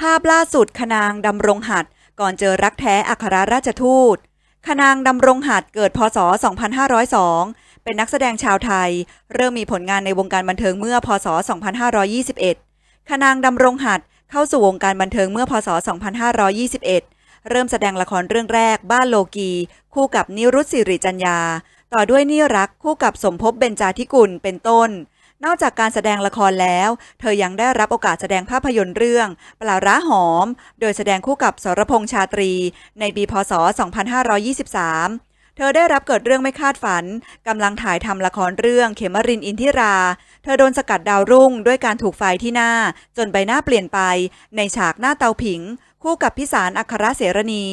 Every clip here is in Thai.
ภาพล่าสุดคนางดำรงหัดก่อนเจอรักแท้อัครราชทูตคนางดำรงหัดเกิดพศ 2502 เป็นนักแสดงชาวไทย เริ่มมีผลงานในวงการบันเทิงเมื่อพศ 2521 คนางดำรงหัดเข้าสู่วงการบันเทิงเมื่อพศ 2521 เริ่มแสดงละครเรื่องแรกบ้านโลกี คู่กับนิรุตสิริจัญญา ต่อด้วยนี่รักคู่กับสมภพเบญจาธิกุลเป็นต้น นอกจากการแสดงละครแล้ว เธอยังได้รับโอกาสแสดงภาพยนตร์เรื่อง ปลาร้าหอม โดยแสดงคู่กับสรพงษ์ชาตรี ในปีพศ 2523เธอได้รับเกิดเรื่องไม่คาดฝันกำลังถ่ายทำละครเรื่องเขมรินอินทิรา เธอโดนสกัดดาวรุ่งด้วยการถูกไฟที่หน้า จนใบหน้าเปลี่ยนไป ในฉากหน้าเตาผิง คู่กับพิสารอัครเสรณี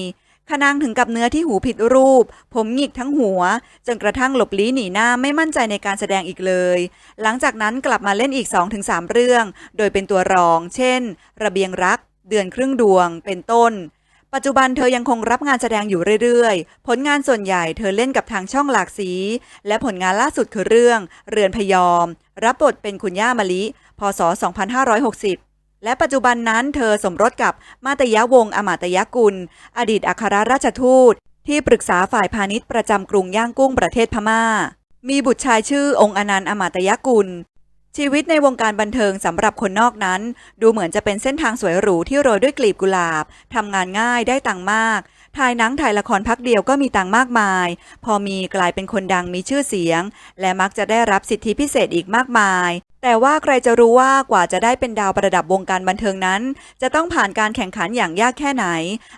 ขนางถึงกับเนื้อที่หูผิดรูป ผมหงิกทั้งหัว จนกระทั่งหลบลี้หนีหน้าไม่มั่นใจในการแสดงอีกเลย หลังจากนั้นกลับมาเล่นอีก 2-3 เรื่อง โดยเป็นตัวรอง เช่น ระเบียงรัก เดือนครึ่งดวง เป็นต้น ปัจจุบันเธอยังคงรับงานแสดงอยู่เรื่อยๆ ผลงานส่วนใหญ่เธอเล่นกับทางช่องหลากสี และผลงานล่าสุดคือเรื่อง เรือนพยอม รับบทเป็นคุณย่ามะลิ พศ 2560 และปัจจุบันนั้นเธอสมรสกับมาตยวงศ์อมาตยกุล อดีตอัครราชทูต ที่ปรึกษาฝ่ายพาณิชย์ประจำกรุงย่างกุ้งประเทศพม่า มีบุตรชายชื่อองค์อนันต์อมาตยกุล ชีวิตในวงการบันเทิงสำหรับคนนอกนั้น ดูเหมือนจะเป็นเส้นทางสวยหรูที่โรยด้วยกลีบกุหลาบทำงานง่ายได้ตังค์มากถ่ายหนังถ่ายละครพักเดียวก็มีตังค์มากมาย พอมีกลายเป็นคนดังมีชื่อเสียง และมักจะได้รับสิทธิพิเศษอีกมากมาย แต่ว่าใครจะรู้ว่ากว่าจะได้เป็นดาวประดับวงการบันเทิงนั้น จะต้องผ่านการแข่งขันอย่างยากแค่ไหน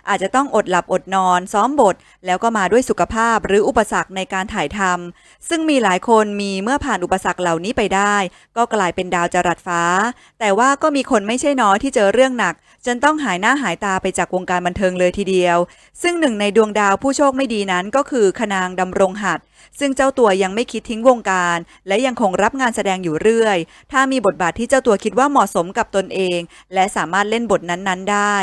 อาจจะต้องอดหลับอดนอน ซ้อมบท แล้วก็มาด้วยสุขภาพหรืออุปสรรคในการถ่ายทำซึ่งมีหลายคนมีเมื่อผ่านอุปสรรคเหล่านี้ไปได้ ก็กลายเป็นดาวจรัสฟ้า แต่ว่าก็มีคนไม่ใช่น้อยที่เจอเรื่องหนัก จนต้องหายหน้าหายตาไปจากวงการบันเทิงเลยทีเดียว ซึ่งหนึ่งในดวงดาวผู้โชคไม่ดีนั้นก็คือคนางดำรงหัดซึ่งเจ้าตัวยังไม่คิดทิ้งวงการ และยังคงรับงานแสดงอยู่เรื่อยถ้ามีบทบาทที่เจ้าตัวคิดว่าเหมาะสมกับตนเอง และสามารถเล่นบทนั้นๆ ได้